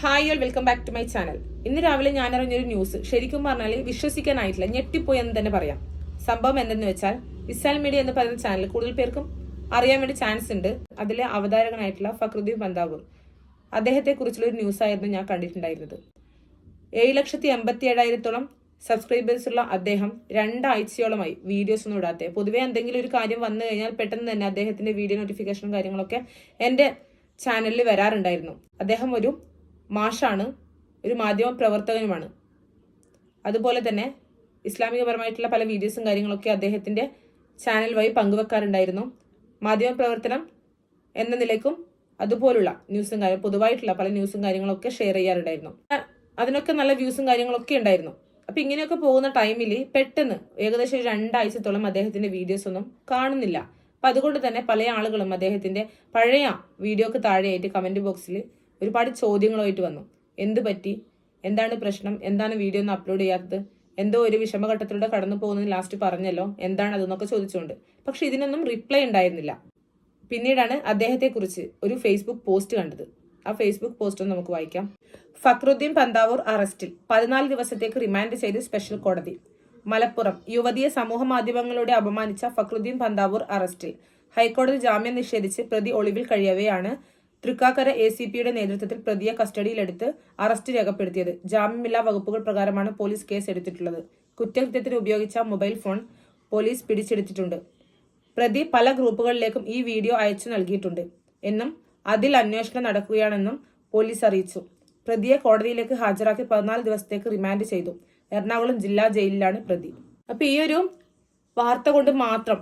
Hi all welcome back to my channel ഇന്ന് രാവിലെ ഞാൻ അറിഞ്ഞൊരു ന്യൂസ് ശരിക്കും പറഞ്ഞാൽ വിശ്വസിക്കാനായിട്ടില്ല. ഞെട്ടിപ്പോയി എന്ന് തന്നെ പറയാം. സംഭവം എന്തെന്ന് വെച്ചാൽ വിസാൽ മീഡിയ എന്ന് പറയുന്ന ചാനൽ കൂടുതൽ പേർക്കും അറിയാൻ വേണ്ടി ചാൻസ് ഉണ്ട്. അതിലെ അവതാരകനായിട്ടുള്ള ഫക്രുദ്ദീൻ ബന്താവൂർ അദ്ദേഹത്തെ കുറിച്ചുള്ള ഒരു ന്യൂസ് ആയിരുന്നു ഞാൻ കണ്ടിട്ടുണ്ടായിരുന്നത്. ഏഴ് ലക്ഷത്തി എൺപത്തി ഏഴായിരത്തോളം സബ്സ്ക്രൈബേഴ്സ് ഉള്ള അദ്ദേഹം രണ്ടാഴ്ചയോളമായി വീഡിയോസ് ഒന്നും ഇടാത്തെ. പൊതുവേ എന്തെങ്കിലും ഒരു കാര്യം വന്നു കഴിഞ്ഞാൽ പെട്ടെന്ന് തന്നെ അദ്ദേഹത്തിന്റെ വീഡിയോ നോട്ടിഫിക്കേഷനും കാര്യങ്ങളൊക്കെ എന്റെ ചാനലിൽ വരാറുണ്ടായിരുന്നു. അദ്ദേഹം ഒരു മാഷാണ് ഒരു മാധ്യമ പ്രവർത്തകനുമാണ്. അതുപോലെ തന്നെ ഇസ്ലാമികപരമായിട്ടുള്ള പല വീഡിയോസും കാര്യങ്ങളൊക്കെ അദ്ദേഹത്തിന്റെ ചാനൽ വഴി പങ്കുവെക്കാറുണ്ടായിരുന്നു. മാധ്യമ പ്രവർത്തനം എന്ന നിലയ്ക്കും അതുപോലുള്ള ന്യൂസും കാര്യം പൊതുവായിട്ടുള്ള പല ന്യൂസും കാര്യങ്ങളൊക്കെ ഷെയർ ചെയ്യാറുണ്ടായിരുന്നു. അതിനൊക്കെ നല്ല വ്യൂസും കാര്യങ്ങളൊക്കെ ഉണ്ടായിരുന്നു. അപ്പൊ ഇങ്ങനെയൊക്കെ പോകുന്ന ടൈമിൽ പെട്ടെന്ന് ഏകദേശം രണ്ടാഴ്ചത്തോളം അദ്ദേഹത്തിന്റെ വീഡിയോസ് ഒന്നും കാണുന്നില്ല. അപ്പൊ അതുകൊണ്ട് തന്നെ പല ആളുകളും അദ്ദേഹത്തിന്റെ പഴയ വീഡിയോക്ക് താഴെയായിട്ട് കമന്റ് ബോക്സിൽ ഒരുപാട് ചോദ്യങ്ങളുമായിട്ട് വന്നു. എന്ത് പറ്റി? എന്താണ് പ്രശ്നം? എന്താണ് വീഡിയോ ഒന്ന് അപ്ലോഡ് ചെയ്യാത്തത്? എന്തോ ഒരു വിഷമഘട്ടത്തിലൂടെ കടന്നു പോകുന്നത് ലാസ്റ്റ് പറഞ്ഞല്ലോ. എന്താണ് അതെന്നൊക്കെ ചോദിച്ചുകൊണ്ട്. പക്ഷെ ഇതിനൊന്നും റിപ്ലൈ ഉണ്ടായിരുന്നില്ല. പിന്നീടാണ് അദ്ദേഹത്തെക്കുറിച്ച് ഒരു ഫേസ്ബുക്ക് പോസ്റ്റ് കണ്ടത്. ആ ഫേസ്ബുക്ക് പോസ്റ്റ് ഒന്ന് നമുക്ക് വായിക്കാം. ഫക്രുദ്ദീൻ പന്താവൂർ അറസ്റ്റിൽ. പതിനാല് ദിവസത്തേക്ക് റിമാൻഡ് ചെയ്ത് സ്പെഷ്യൽ കോടതി. മലപ്പുറം. യുവതിയെ സമൂഹ മാധ്യമങ്ങളിലൂടെ അപമാനിച്ച ഫക്രുദ്ദീൻ പന്താവൂർ അറസ്റ്റിൽ. ഹൈക്കോടതി ജാമ്യം നിഷേധിച്ച് പ്രതി ഒളിവിൽ കഴിയവെയാണ് തൃക്കാക്കര എ സി പിയുടെ നേതൃത്വത്തിൽ പ്രതിയെ കസ്റ്റഡിയിലെടുത്ത് അറസ്റ്റ് രേഖപ്പെടുത്തിയത്. ജാമ്യമില്ലാ വകുപ്പുകൾ പ്രകാരമാണ് പോലീസ് കേസ് എടുത്തിട്ടുള്ളത്. കുറ്റകൃത്യത്തിന് ഉപയോഗിച്ച മൊബൈൽ ഫോൺ പോലീസ് പിടിച്ചെടുത്തിട്ടുണ്ട്. പ്രതി പല ഗ്രൂപ്പുകളിലേക്കും ഈ വീഡിയോ അയച്ചു നൽകിയിട്ടുണ്ട്. എന്നും അതിൽ അന്വേഷണം നടക്കുകയാണെന്നും പോലീസ് അറിയിച്ചു. പ്രതിയെ കോടതിയിലേക്ക് ഹാജരാക്കി പതിനാല് ദിവസത്തേക്ക് റിമാൻഡ് ചെയ്തു. എറണാകുളം ജില്ലാ ജയിലിലാണ് പ്രതി. അപ്പൊ ഈ ഒരു വാർത്ത കൊണ്ട് മാത്രം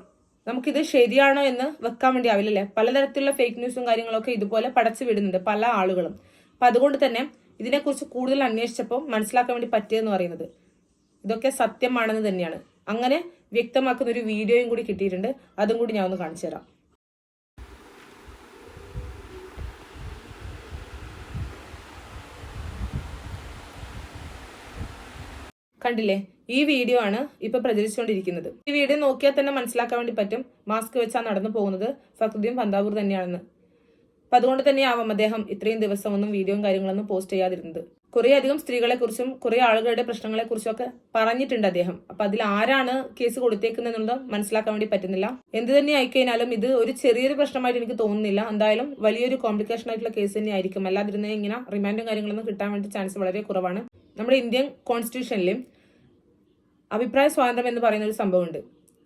നമുക്കിത് ശരിയാണോ എന്ന് വെക്കാൻ വേണ്ടി ആവില്ലല്ലേ? പലതരത്തിലുള്ള ഫേക്ക് ന്യൂസും കാര്യങ്ങളൊക്കെ ഇതുപോലെ പടച്ചു വിടുന്നുണ്ട് പല ആളുകളും. അപ്പൊ അതുകൊണ്ട് തന്നെ ഇതിനെക്കുറിച്ച് കൂടുതൽ അന്വേഷിച്ചപ്പോൾ മനസ്സിലാക്കാൻ വേണ്ടി പറ്റിയെന്ന് പറയുന്നത് ഇതൊക്കെ സത്യമാണെന്ന് തന്നെയാണ്. അങ്ങനെ വ്യക്തമാക്കുന്ന ഒരു വീഡിയോയും കൂടി കിട്ടിയിട്ടുണ്ട്. അതും കൂടി ഞാൻ ഒന്ന് കാണിച്ചു തരാം. കണ്ടില്ലേ? ഈ വീഡിയോ ആണ് ഇപ്പൊ പ്രചരിച്ചുകൊണ്ടിരിക്കുന്നത്. ഈ വീഡിയോ നോക്കിയാൽ തന്നെ മനസ്സിലാക്കാൻ വേണ്ടി പറ്റും മാസ്ക് വെച്ചാ നടന്നു പോകുന്നത് ഫക്രുദ്ദീൻ പന്താവൂർ തന്നെയാണെന്ന്. അപ്പൊ അതുകൊണ്ട് തന്നെയാവാം അദ്ദേഹം ഇത്രയും ദിവസം ഒന്നും വീഡിയോയും കാര്യങ്ങളൊന്നും പോസ്റ്റ് ചെയ്യാതിരുന്നത്. കുറെ അധികം സ്ത്രീകളെ കുറിച്ചും കുറെ ആളുകളുടെ പ്രശ്നങ്ങളെ കുറിച്ചും ഒക്കെ പറഞ്ഞിട്ടുണ്ട് അദ്ദേഹം. അപ്പൊ അതിൽ ആരാണ് കേസ് കൊടുത്തേക്കുന്നതെന്നുള്ളത് മനസ്സിലാക്കാൻ വേണ്ടി പറ്റുന്നില്ല. എന്ത് തന്നെ ആയിക്കഴിഞ്ഞാലും ഇത് ഒരു ചെറിയൊരു പ്രശ്നമായിട്ട് എനിക്ക് തോന്നുന്നില്ല. എന്തായാലും വലിയൊരു കോംപ്ലിക്കേഷൻ ആയിട്ടുള്ള കേസ് തന്നെ ആയിരിക്കും അല്ലാതിരുന്ന ഇങ്ങനെ റിമാൻഡും കാര്യങ്ങളൊന്നും കിട്ടാൻ വേണ്ടി ചാൻസ് വളരെ കുറവാണ്. നമ്മുടെ ഇന്ത്യൻ കോൺസ്റ്റിറ്റ്യൂഷനിലും അഭിപ്രായ സ്വാതന്ത്ര്യം എന്ന് പറയുന്ന ഒരു സംഭവമുണ്ട്.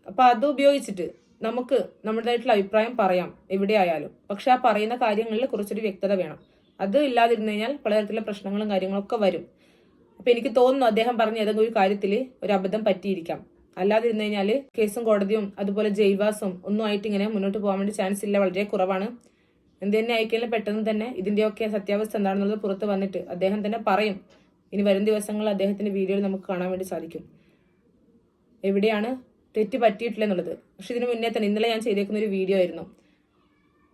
അപ്പൊ അത് ഉപയോഗിച്ചിട്ട് നമുക്ക് നമ്മുടേതായിട്ടുള്ള അഭിപ്രായം പറയാം എവിടെയായാലും. പക്ഷെ ആ പറയുന്ന കാര്യങ്ങളിൽ കുറച്ചൊരു വ്യക്തത വേണം. അത് ഇല്ലാതിരുന്നു കഴിഞ്ഞാൽ പലതരത്തിലുള്ള പ്രശ്നങ്ങളും കാര്യങ്ങളൊക്കെ വരും. അപ്പൊ എനിക്ക് തോന്നുന്നു അദ്ദേഹം പറഞ്ഞ ഏതെങ്കിലും ഒരു കാര്യത്തിൽ ഒരു അബദ്ധം പറ്റിയിരിക്കാം. അല്ലാതിരുന്നു കഴിഞ്ഞാൽ കേസും കോടതിയും അതുപോലെ ജയിൽവാസും ഒന്നും ആയിട്ട് ഇങ്ങനെ മുന്നോട്ട് പോകാൻ വേണ്ടി ചാൻസ് ഇല്ല വളരെ കുറവാണ്. എന്ത് തന്നെ ആയിക്കഴിഞ്ഞാൽ പെട്ടെന്ന് തന്നെ ഇതിന്റെയൊക്കെ സത്യാവസ്ഥ എന്താണെന്നുള്ളത് പുറത്ത് വന്നിട്ട് അദ്ദേഹം തന്നെ പറയും. ഇനി വരും ദിവസങ്ങളിൽ അദ്ദേഹത്തിന്റെ വീഡിയോയിൽ നമുക്ക് കാണാൻ വേണ്ടി സാധിക്കും. എവിടെയാണ് തെറ്റ് പറ്റിയിട്ടില്ല എന്നുള്ളത് പക്ഷെ ഇതിനു മുന്നേ തന്നെ ഇന്നലെ ഞാൻ ചെയ്തേക്കുന്ന ഒരു വീഡിയോ ആയിരുന്നു.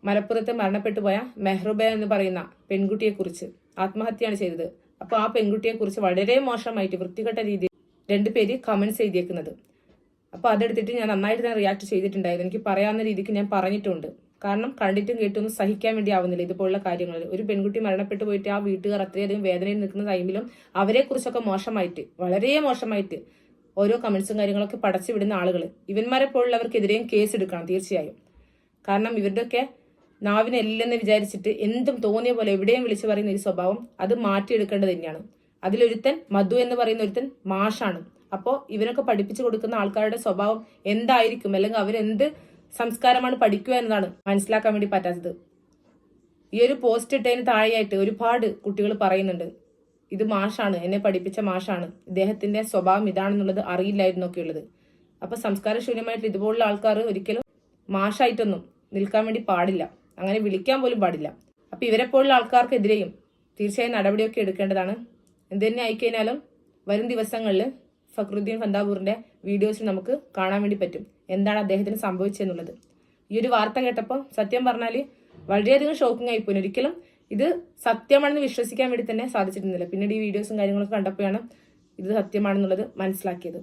മലപ്പുറത്ത് മരണപ്പെട്ടു പോയ മെഹ്റുബ എന്ന് പറയുന്ന പെൺകുട്ടിയെക്കുറിച്ച് ആത്മഹത്യയാണ് ചെയ്തത്. അപ്പോൾ ആ പെൺകുട്ടിയെക്കുറിച്ച് വളരെ മോശമായിട്ട് വൃത്തികെട്ട രീതിയിൽ രണ്ടുപേര് കമന്റ്സ് ചെയ്തേക്കുന്നത് അപ്പോൾ അതെടുത്തിട്ട് ഞാൻ നന്നായിട്ട് തന്നെ റിയാക്ട് ചെയ്തിട്ടുണ്ടായിരുന്നു. എനിക്ക് പറയാവുന്ന രീതിക്ക് ഞാൻ പറഞ്ഞിട്ടുണ്ട്. കാരണം കണ്ടിട്ടും കേട്ടൊന്നും സഹിക്കാൻ വേണ്ടി ആവുന്നില്ല ഇതുപോലുള്ള കാര്യങ്ങൾ ഒരു പെൺകുട്ടി മരണപ്പെട്ടു പോയിട്ട് ആ വീട്ടുകാർ അത്രയധികം വേദനയിൽ നിൽക്കുന്ന ടൈമിലും അവരെക്കുറിച്ചൊക്കെ മോശമായിട്ട് വളരെ മോശമായിട്ട് ഓരോ കമൻസും കാര്യങ്ങളൊക്കെ പടച്ചു വിടുന്ന ആളുകൾ ഇവന്മാരെ പോലുള്ളവർക്കെതിരെയും കേസ് എടുക്കണം തീർച്ചയായും. കാരണം ഇവരുടെയൊക്കെ നാവിനെ എല്ലെന്ന് വിചാരിച്ചിട്ട് എന്തും തോന്നിയ പോലെ എവിടെയും വിളിച്ചു പറയുന്ന ഒരു സ്വഭാവം അത് മാറ്റിയെടുക്കേണ്ടത് തന്നെയാണ്. അതിലൊരുത്തൻ മധു എന്ന് പറയുന്ന ഒരുത്തൻ മാഷാണ്. അപ്പോൾ ഇവനൊക്കെ പഠിപ്പിച്ചു കൊടുക്കുന്ന ആൾക്കാരുടെ സ്വഭാവം എന്തായിരിക്കും? അല്ലെങ്കിൽ അവരെന്ത് സംസ്കാരമാണ് പഠിക്കുക എന്നതാണ് മനസ്സിലാക്കാൻ വേണ്ടി പറ്റാത്തത്. ഈ ഒരു പോസ്റ്റ് ഇട്ടതിന് താഴെയായിട്ട് ഒരുപാട് കുട്ടികൾ പറയുന്നുണ്ട്. ഇത് മാഷാണ് എന്നെ പഠിപ്പിച്ച മാഷാണ്. ഇദ്ദേഹത്തിന്റെ സ്വഭാവം ഇതാണെന്നുള്ളത് അറിയില്ലായിരുന്നൊക്കെ ഉള്ളത് അപ്പൊ സംസ്കാരശൂന്യമായിട്ട് ഇതുപോലുള്ള ആൾക്കാർ ഒരിക്കലും മാഷായിട്ടൊന്നും നിൽക്കാൻ വേണ്ടി പാടില്ല. അങ്ങനെ വിളിക്കാൻ പോലും പാടില്ല. അപ്പൊ ഇവരെ പോലുള്ള ആൾക്കാർക്കെതിരെയും തീർച്ചയായും നടപടിയൊക്കെ എടുക്കേണ്ടതാണ്. എന്ത് തന്നെ ആയിക്കഴിഞ്ഞാലും വരും ദിവസങ്ങളിൽ ഫക്രുദ്ദീൻ ഫന്താപൂറിന്റെ വീഡിയോസ് നമുക്ക് കാണാൻ വേണ്ടി പറ്റും. എന്താണ് അദ്ദേഹത്തിന് സംഭവിച്ചെന്നുള്ളത് ഈ ഒരു വാർത്ത കേട്ടപ്പോൾ സത്യം പറഞ്ഞാൽ വളരെയധികം ഷോക്കിംഗ് ആയിപ്പോയി. ഒരിക്കലും ഇത് സത്യമാണെന്ന് വിശ്വസിക്കാൻ വേണ്ടി തന്നെ സാധിച്ചിരുന്നില്ല. പിന്നീട് ഈ വീഡിയോസും കാര്യങ്ങളൊക്കെ കണ്ടപ്പോഴാണ് ഇത് സത്യമാണെന്നുള്ളത് മനസ്സിലാക്കിയത്.